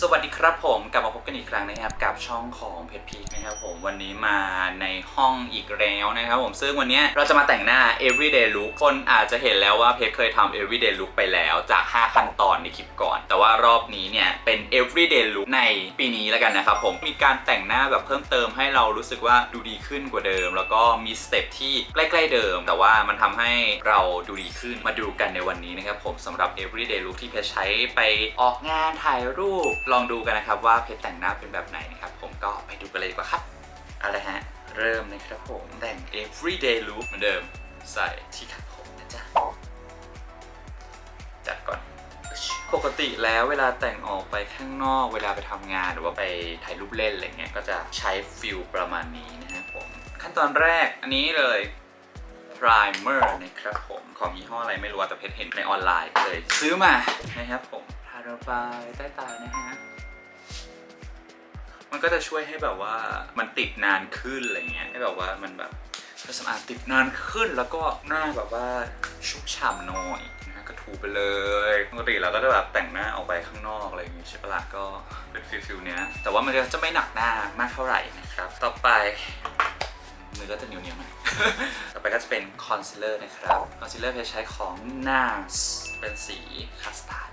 สวัสดีครับผมกลับมาพบกันอีกครั้งนะครับกับช่องของเพจพีคนะครับผมวันนี้มาในห้องอีกแล้วนะครับผมซึ่งวันนี้เราจะมาแต่งหน้า everyday look คนอาจจะเห็นแล้วว่าเพจเคยทำ everyday look ไปแล้วจาก 5 ขั้นตอนในคลิปก่อน แต่ว่ารอบนี้เนี่ยเป็น everyday look ในปีนี้แล้วกันนะครับผมมีการแต่งหน้าแบบเพิ่มเติมให้เรารู้สึกว่าดูดีขึ้นกว่าเดิม แล้วก็มีสเต็ปที่ใกล้ๆเดิม แต่ว่ามันทำให้เราดูดีขึ้นมาดูกันในวันนี้นะครับผมสำหรับ everyday look ที่เพจใช้ไปออกงานถ่ายรูปลองดูกันนะครับว่าเพจแต่งหน้าเป็นแบบไหนนะครับ ผมก็ไปดูกันเลยดีกว่าครับเอาละฮะ เริ่มนะครับผมแต่ง everyday look เหมือนเดิม ใส่ที่ขัดผมนะจ๊ะ จัดก่อน ปกติแล้วเวลาแต่งออกไปข้างนอกเวลาไปทำงานหรือว่าไปถ่ายรูปเล่นอะไรเงี้ยก็จะใช้ฟิลประมาณนี้นะฮะผม ขั้นตอนแรกอันนี้เลย primer นะครับผม ของยี่ห้ออะไรไม่รู้แต่เพจเห็นในออนไลน์เลยซื้อมานะครับผม ระบายใต้ตานะฮะ มันก็จะช่วยให้แบบว่ามันติดนานขึ้นอะไรเงี้ยให้แบบว่ามันแบบเครื่องสำอางติดนานขึ้นแล้วก็หน้าแบบว่าชุ่มฉ่ำหน่อยนะฮะก็ถูไปเลยปกติเราก็จะแบบแต่งหน้าออกไปข้างนอกอะไรอย่างงี้ใช่ปะล่ะก็เป็นฟิลฟิลเนี้ยแต่ว่ามันก็จะไม่หนักหน้ามากเท่าไหร่นะครับ ต่อไปมือก็จะเหนียวเหนียวๆหน่อยต่อไปก็จะเป็นคอนซีลเลอร์นะครับ คอนซีลเลอร์เพจใช้ของ NARS เป็นสีคัสตาร์ด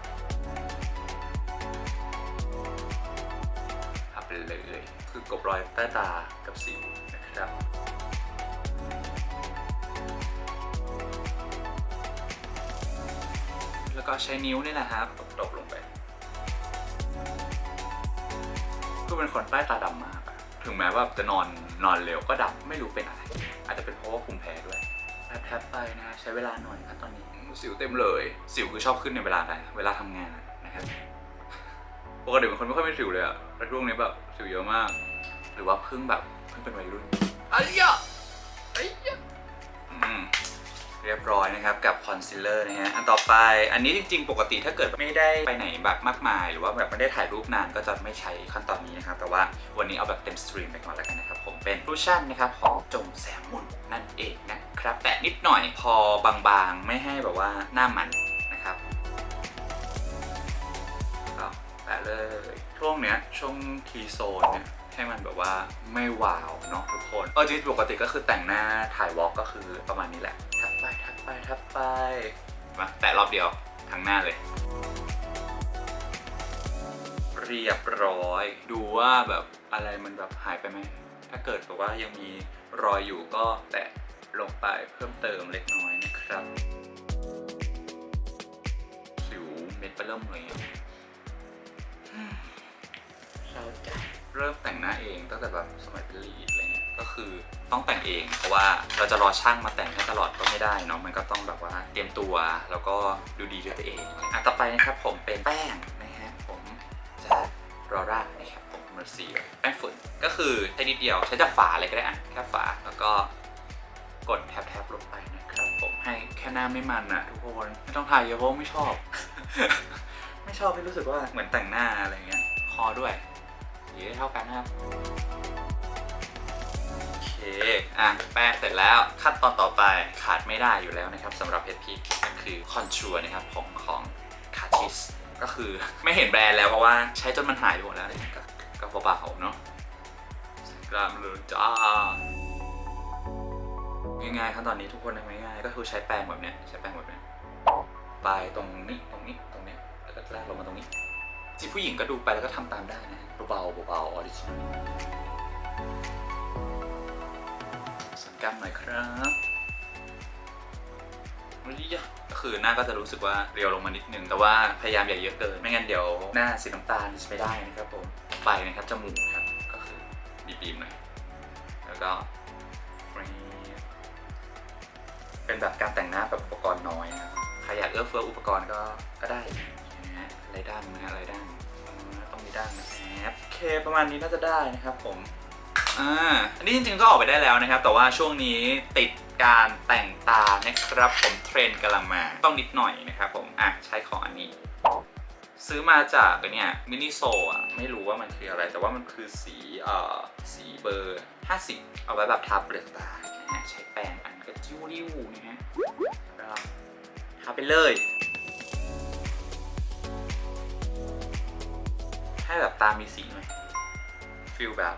บรอยใต้ตากับสิวนะครับแล้วก็ใช้นิ้วนี่แหละครับตบๆลงไปคือเป็นคนใต้ตาดำมากอะถึงแม้ว่าจะนอนนอนเร็วก็ดำไม่รู้เป็นอะไร อาจจะเป็นเพราะว่าภูมิแพ้ด้วยแทบๆไปนะใช้เวลาหน่อยนะตอนนี้ สิวเต็มเลย สิวคือชอบขึ้นในเวลาไหนเวลาทำงานนะครับปกติเป็นคนไม่ค่อยมีสิวเลยอะแต่ช่วงนี้แบบสิวเยอะมาก หรือว่าเพิ่งแบบเพิ่งเป็นวัยรุ่นไอ้ยะไอ้ยะอืมเรียบร้อยนะครับกับคอนซีลเลอร์นะฮะอันต่อไปอันนี้จริง ๆ ปกติถ้าเกิดไม่ได้ไปไหนแบบมากมาย หรือว่าแบบไม่ได้ถ่ายรูปนานก็จะไม่ใช้ขั้นตอนนี้นะครับ แต่ว่าวันนี้เอาแบบเต็มสตรีมไปก่อนแล้วกันนะครับ ผมเป็นรูชั่นนะครับของจงแสมมุนนั่นเองนะครับแตะนิดหน่อยพอบางๆ ไม่ให้แบบว่าหน้ามันนะครับก็แปะเลยช่วงเนี้ยช่วงทีโซนเนี่ย ให้มันแบบว่าไม่ว้าวเนาะทุกคนเออจริงๆปกติก็คือแต่งหน้าถ่ายวอล์กก็คือประมาณนี้แหละ ทับไปทับไปทับไปมาแตะรอบเดียวทั้งหน้าเลย เรียบร้อย ดูว่าแบบอะไรมันแบบหายไปไหม ถ้าเกิดแบบว่ายังมีรอยอยู่ก็แตะลงไปเพิ่มเติมเล็กน้อยนะครับสิวเม็ดไปเริ่มเลยอะเราจะ เริ่มแต่งหน้าเองตั้งแต่แบบสมัยเป็นลีดอะไรเงี้ยก็คือต้องแต่งเองเพราะว่าเราจะรอช่างมาแต่งให้ตลอดก็ไม่ได้เนาะมันก็ต้องแบบว่าเตรียมตัวแล้วก็ดูดีด้วยตัวเองอะต่อไปนะครับผมเป็นแป้งนะฮะผมจะรอร่านะครับผมมาสีแป้งฝุ่นก็คือใช้นิดเดียวใช้จากฝาเลยก็ได้อะแค่ฝาแล้วก็กดแทบๆลงไปนะครับผมให้แค่หน้าไม่มันอะทุกคนไม่ต้องทายเยอะเพราะไม่ชอบ ไม่ชอบไม่รู้สึกว่าเหมือนแต่งหน้าอะไรเงี้ยคอด้วย สีได้เท่ากันนะครับโอเคอะแป้งเสร็จแล้วขั้นตอนต่อไปขาดไม่ได้อยู่แล้วนะครับสำหรับเพชรพีก็คือคอนชัวนะครับของของคาทิสก็คือไม่เห็นแบรนด์แล้วเพราะว่าใช้จนมันหายไปหมดแล้วเนี่ยก็ก็เบาๆเนาะกล้ามเลยจ้าง่ายๆขั้นตอนนี้ทุกคนทำง่ายๆก็คือใช้แป้งแบบเนี้ยใช้แป้งแบบเนี้ยปลายตรงนี้ตรงนี้ตรงนี้แล้วก็ลากลงมาตรงนี้จีผู้หญิงก็ดูไปแล้วก็ทำตามได้นะ เบาๆเบาๆออริจินอลสังกล้ามหน่อยครับนี่ยก็คือหน้าก็จะรู้สึกว่าเรียวลงมานิดนึง แต่ว่าพยายามอย่าเยอะเกิน ไม่งั้นเดี๋ยวหน้าสีน้ำตาลจะไม่ได้นะครับผมไปนะครับจมูกครับ ก็คือบีบๆหน่อยแล้วก็ฟรีดเป็นแบบการแต่งหน้าแบบอุปกรณ์น้อยนะครับใครอยากเอื้อเฟื้ออุปกรณ์ก็ก็ได้นะฮะอะไรด้านนะฮะอะไรด้าน อ่าต้องมีด้านะครับโอเคประมาณนี้น่าจะได้นะครับผมอ่าอันนี้จริงๆก็ออกไปได้แล้วนะครับ แต่ว่าช่วงนี้ติดการแต่งตานะครับผมเทรนกำลังมาต้องนิดหน่อยนะครับผมอะใช้ของอันนี้ ซื้อมาจากเนี่ยมินิโซอะไม่รู้ว่ามันคืออะไร แต่ว่ามันคือสีเอ่อสีเบอร์ 50 เอาไว้แบบทาเปลือกตานะฮะใช้แป้งอันก็จิ้วริ้วนะฮะทาไปเลย ให้แบบตามีสีหน่อยฟิลแบบ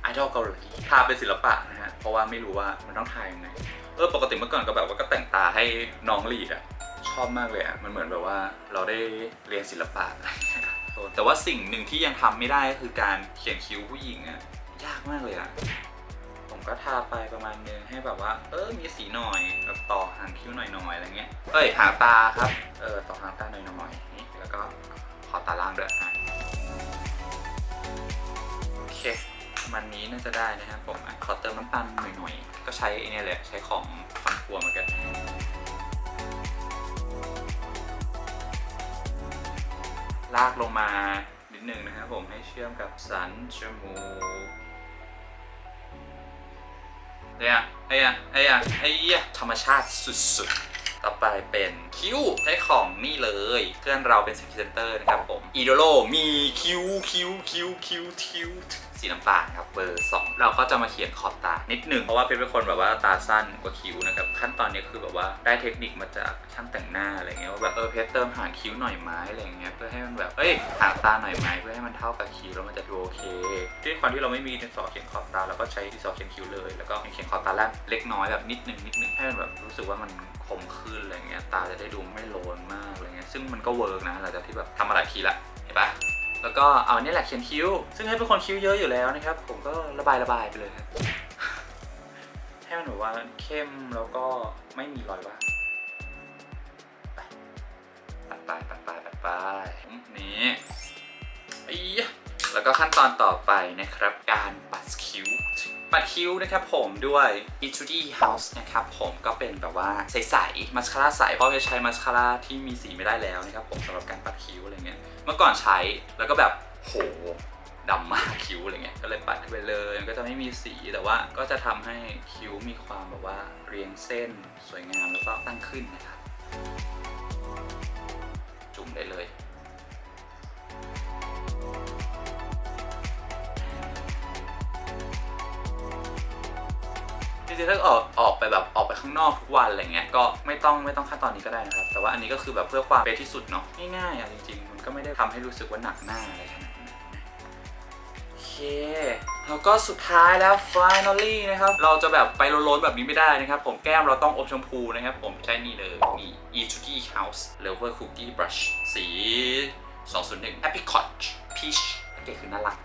ไอดอลเกาหลีทาเป็นศิลปะนะฮะเพราะว่าไม่รู้ว่ามันต้องทายังไงเออปกติเมื่อก่อนก็แบบว่าก็แต่งตาให้น้องลีดอะชอบมากเลยอะมันเหมือนแบบว่าเราได้เรียนศิลปะอะไรอย่างเงี้ยแต่ว่าสิ่งหนึ่งที่ยังทำไม่ได้ก็คือการเขียนคิ้วผู้หญิงอะยากมากเลยอะผมก็ทาไปประมาณนึงให้แบบว่า เออมีสีหน่อยแบบต่อหางคิ้วหน่อยๆอะไรเงี้ยเอ้ยหางตาครับเออต่อหางตาหน่อยๆนี่แล้วก็ขอตาล่างด้วยอะ เคประมันนี้น่าจะได้นะครับผมขอเติมน้ำตาลหน่อยๆ ก็ใช้ไอ้เนี่ยแหละ ใช้ของฟันครัวเหมือนกันลากลงมานิดหนึ่งนะครับผมให้เชื่อมกับสันจมูกเฮียเฮียเฮียเฮียธรรมชาติสุดๆ ต่อไปเป็นคิ้วใช้ของนี่เลย เพื่อนเราเป็นซิเซนเตอร์นะครับผม อีโดโลมีคิ้วคิ้วคิ้วคิ้วคิ้ว สีน้ำตาลครับเบอร์สองเราก็จะมาเขียนขอบตานิดหนึ่งเพราะว่าเป็นเป็นคนแบบว่าตาสั้นกว่าคิ้วนะครับขั้นตอนนี้คือแบบว่าได้เทคนิคมาจากช่างแต่งหน้าอะไรเงี้ยว่าแบบเออเพชรเติมหางคิ้วหน่อยไหมอะไรเงี้ยเพื่อให้มันแบบเอ้ยหางตาหน่อยไหมเพื่อให้มันเท่ากับคิ้วแล้วมันจะดูโอเคด้วยความที่เราไม่มีดินสอเขียนขอบตาเราก็ใช้ดินสอเขียนคิ้วเลย แล้วก็เขียนขอบตาล่างเล็กน้อยแบบนิดหนึ่งนิดหนึ่งให้มันแบบรู้สึกว่ามันคมขึ้นอะไรเงี้ยตาจะได้ดูไม่โลนมากอะไรเงี้ยซึ่งมันก็เวิร์กนะหลังจากที่แบบทำมาหลายทีละ แล้วก็เอาเนี่ยแหละเขียนคิ้ว ซึ่งให้เป็นคนคิ้วเยอะอยู่แล้วนะครับ ผมก็ระบายระบายไปเลยครับให้มันแบบว่าเข้มแล้วก็ไม่มีรอยว่าไปตัดไปตัดไปตัดไปนี่อีแล้วก็ขั้นตอนต่อไปนะครับ การปัดคิ้ว ปัดคิ้วนะครับผมด้วย e t u d y House นะครับผมก็เป็นแบบว่าใสๆ มัสคาร่าใส เพราะจะใช้มัสคาร่าที่มีสีไม่ได้แล้วนะครับผมสำหรับการปัดคิ้วอะไร เมื่อก่อนใช้แล้วก็แบบโหดำมากคิ้วอะไรเงี้ยก็เลยปัดไปเลยมันก็จะไม่มีสีแต่ว่าก็จะทำให้คิ้วมีความแบบว่าเรียงเส้นสวยงามแล้วก็ตั้งขึ้นนะครับจุ่มได้เลย ริงๆถ้าออกออกไปแบบออกไปข้างนอกทุกวันอะไรเงี้ยก็ไม่ต้องไม่ต้องขั้นตอนนี้ก็ได้นะครับ แต่ว่าอันนี้ก็คือแบบเพื่อความเป็นที่สุดเนาะง่ายๆอะจริงๆ มันก็ไม่ได้ทำให้รู้สึกว่าหนักหน้าอะไรขนาดนั้นนะโอเคแล้วก็สุดท้ายแล้ว finally นะครับ เราจะแบบไปโลนๆแบบนี้ไม่ได้นะครับ ผมแก้มเราต้องอบชมพูนะครับ ผมใช้นี่เลยนี่ e t u d y House Lover Cookie Brush สี 201 Apricot Peach เก๋คือน่ารัก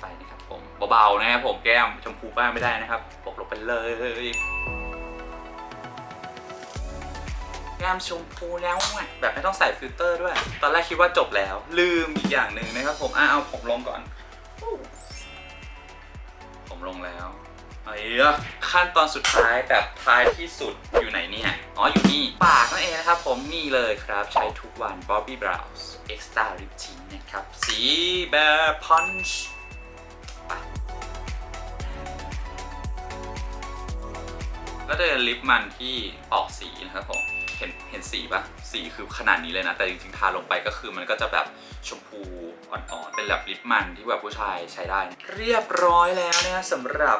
ไปนะครับผมเบาๆนะครับผมแก้มชมพูบ้างไม่ได้นะครับปกลงไปเลยแก้มชมพูแล้วอะแบบไม่ต้องใส่ฟิลเตอร์ด้วย ตอนแรกคิดว่าจบแล้ว ลืมอีกอย่างหนึ่งนะครับผมอะเอาผมลงก่อน ผมลงแล้วไอ้ยขั้นตอนสุดท้ายแบบท้ายที่สุดอยู่ไหนเนี่ย อ๋อ อยู่นี่ ปากนั่นเองนะครับผมนี่เลยครับ ใช้ทุกวัน Bobbi Brows Extra Lip Tint นะครับ สี Bear Punch ก็จะเป็นลิปมันที่ออกสีนะครับผมเห็นเห็นสีปะสีคือขนาดนี้เลยนะ แต่จริงๆทาลงไปก็คือมันก็จะแบบชมพูอ่อนๆ เป็นแบบลิปมันที่แบบผู้ชายใช้ได้นะเรียบร้อยแล้วนะสำหรับ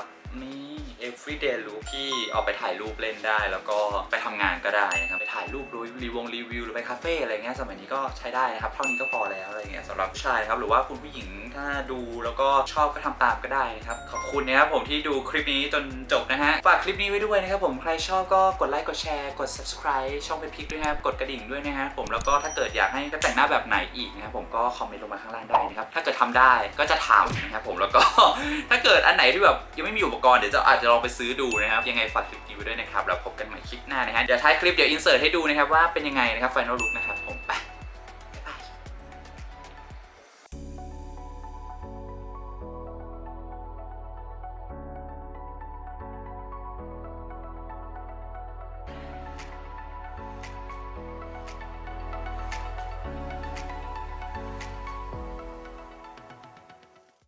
everyday look ที่เอาไปถ่ายรูปเล่นได้ แล้วก็ไปทำงานก็ได้นะครับ ไปถ่ายรูปรีวงรีวิวหรือไปคาเฟ่อะไรเงี้ยสมัยนี้ก็ใช้ได้นะครับ เท่านี้ก็พอแล้วอะไรเงี้ยสำหรับผู้ชายครับหรือว่าคุณผู้หญิงถ้าดูแล้วก็ชอบก็ทำตามก็ได้นะครับ ขอบคุณนะครับผมที่ดูคลิปนี้จนจบนะฮะฝากคลิปนี้ไว้ด้วยนะครับผมใครชอบก็กดไลค์กดแชร์กด subscribe ช่องเป็นพิกด้วยนะครับกดกระดิ่งด้วยนะฮะผมแล้วก็ถ้าเกิดอยากให้แต่งหน้าแบบไหนอีกนะครับผมก็คอมเมนต์ลงมาข้างล่างได้นะครับถ้าเกิดทำได้ก็จะทำนะครับผมแล้วก็ถ้าเกิดอันไหนที่แบบยังไม่มีอุปกรณ์เดี๋ยวจะอาจจะลองไปซื้อดูนะครับ ยังไงฝากคลิปนี้ไว้ด้วยนะครับ แล้วพบกันใหม่คลิปหน้านะฮะ เดี๋ยวท้ายคลิปเดี๋ยวอินเสิร์ตให้ดูนะครับว่าเป็นยังไงนะครับ final look นะครับ